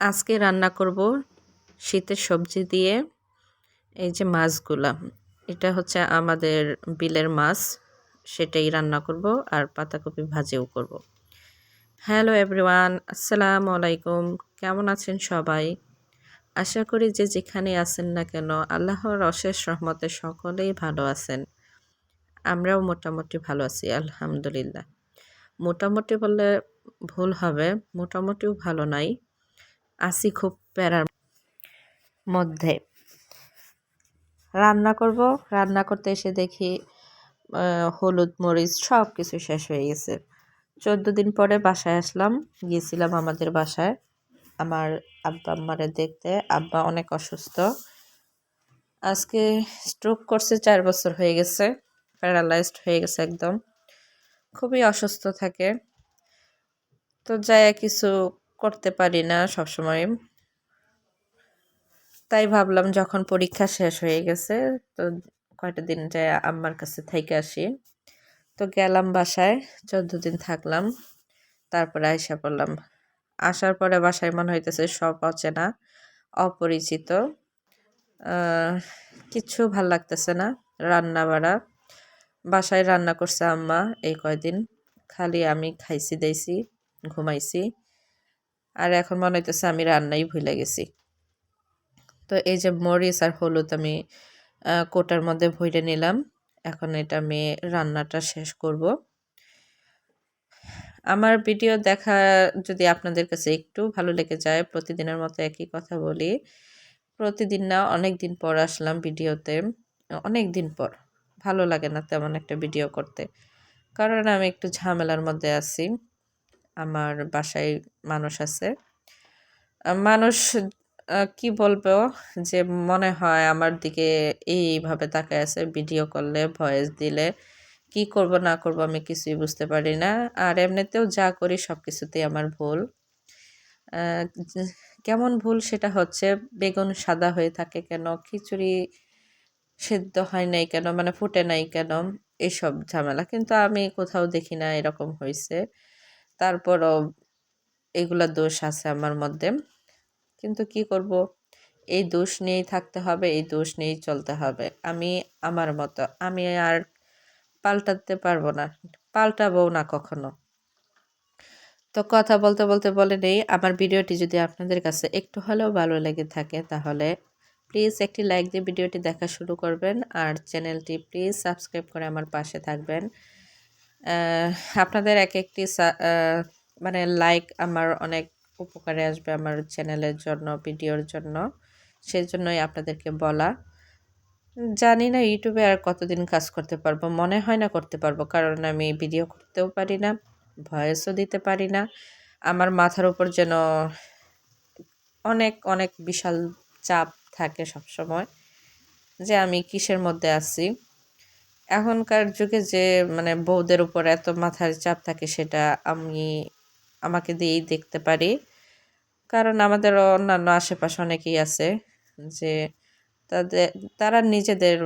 আজকে রান্না করব শীতের সবজি দিয়ে, এই যে মাছগুলা। এটা হচ্ছে আমাদের বিলের মাছ, সেটাই রান্না করব আর পাতাকপি ভাজিও করব। হ্যালো এভরিওয়ান, আসসালামু আলাইকুম। কেমন আছেন সবাই? আশা করি যে যেখানে আছেন না কেন, আল্লাহর অশেষ রহমতে সকলেই ভালো আছেন। আমরাও মোটামুটি ভালো আছি, আলহামদুলিল্লাহ। মোটামুটি বললে ভুল হবে, মোটামুটিও ভালো নাই। আসি খুব প্যারার মধ্যে। রান্না করব, রান্না করতে এসে দেখি হলুদ মরিচ সব কিছু শেষ হয়ে গেছে। চোদ্দ দিন পরে বাসায় আসলাম, গিয়েছিলাম আমাদের বাসায়। আমার আব্বা আম্মারে দেখতে, আব্বা অনেক অসুস্থ। আজকে স্ট্রোক করছে, চার বছর হয়ে গেছে প্যারালাইজড হয়ে গেছে একদম। খুবই অসুস্থ থাকে। তো যাই কিছু করতে পারি না সবসময়। তাই ভাবলাম যখন পরীক্ষা শেষ হয়ে গেছে, তো কয়টা দিন যাই আম্মার কাছে থেকে আসি। তো গেলাম বাসায়, চোদ্দ দিন থাকলাম। তারপরে আইসা পড়লাম। আসার পরে বাসায় মনে হইতেছে সব অচেনা, অপরিচিত। কিছু ভালো লাগতেছে না, রান্না বাড়া। বাসায় রান্না করছে আম্মা এই কয়দিন। খালি আমি খাইছি, দেইছি, ঘুমাইছি। আর এখন মনে হইতেছে আমি রান্নাই ভুলে গেছি। তো এই যে মরিচ আর হলুদ আমি কোটার মধ্যে ভরে নিলাম। এখন এটা আমি রান্নাটা শেষ করব। আমার ভিডিও দেখা যদি আপনাদের কাছে একটু ভালো লেগে যায়, প্রতিদিনের মতো একই কথা বলি। প্রতিদিন না, অনেক দিন পর আসলাম ভিডিওতে। অনেক দিন পর। ভালো লাগে না তেমন একটা ভিডিও করতে। কারণ আমি একটু ঝামেলার মধ্যে আছি। আমার বাসায় মানুষ আছে। মানুষ কি বলব যে মনে হয় আমার দিকে এইভাবে তাকায় আছে, ভিডিও করলে, ভয়েস দিলে। কি করব, না করব আমি কিছুই বুঝতে পারি না। আর এমনিতেও যা করি সব কিছুতেই আমার ভুল। কেমন ভুল সেটা হচ্ছে বেগুন সাদা হয়ে থাকে কেন, খিচুড়ি সেদ্ধ হয় নাই কেন মানে ফুটে নাই কেন এইসব ঝামেলা। কিন্তু আমি কোথাও দেখি না এরকম হয়েছে তারপরও এগুলা দোষ আছে আমার মধ্যে। কিন্তু কি করব? এই দোষ নিয়েই থাকতে হবে, এই দোষ নিয়েই চলতে হবে। আমি আমার মতো, আমি আর পাল্টাতে পারব না, পাল্টাবো না কখনো। তো কথা বলতে বলতে বলে নেই, আমার ভিডিওটি যদি আপনাদের কাছে একটু হলেও ভালো লেগে থাকে তাহলে প্লিজ একটি লাইক দিয়ে ভিডিওটি দেখা শুরু করবেন আর চ্যানেলটি প্লিজ সাবস্ক্রাইব করে আমার পাশে থাকবেন। আপনাদের এক একটি মানে লাইক আমার অনেক উপকারে আসবে আমার চ্যানেলের জন্য, ভিডিওর জন্য। সেই জন্যই আপনাদেরকে বলা। জানি না ইউটিউবে আর কতদিন কাজ করতে পারব, মনে হয় না করতে পারব, কারণ আমি ভিডিও করতেও পারি না ভয়েসও দিতে পারি না। আমার মাথার উপর যেন অনেক অনেক বিশাল চাপ থাকে সব সময় যে আমি কিসের মধ্যে আছি। এখনকার যুগে যে মানে বউদের উপর এত মাথার চাপ থাকে সেটা আমি, আমাকে দিয়েই দেখতে পারি। কারণ আমাদের অন্যান্য আশেপাশে অনেকেই আছে যে, তাদের, তারা নিজেদের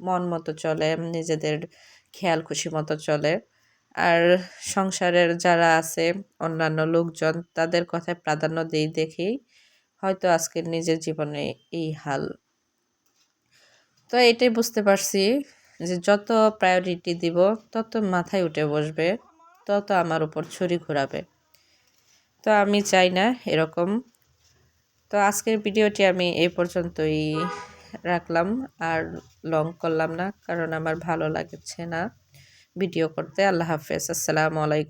মন মতো চলে, নিজেদের খেয়াল খুশি মতো চলে। আর সংসারের যারা আছে, অন্যান্য লোকজন, তাদের কথায় প্রাধান্য দিই দেখেই হয়তো আজকের নিজের জীবনে এই হাল। তো এটাই বুঝতে পারছি যে যত প্রায়োরিটি দিব, তত মাথায় উঠে বসবে, তত আমার উপর ছুরি ঘোরাবে। তো আমি চাই না এরকম। তো আজকের ভিডিওটি আমি এই পর্যন্তই রাখলাম আর লং করলাম না, কারণ আমার ভালো লাগছে না। ভিডিও করতে আল্লাহ হাফেজ। আসসালামু আলাইকুম।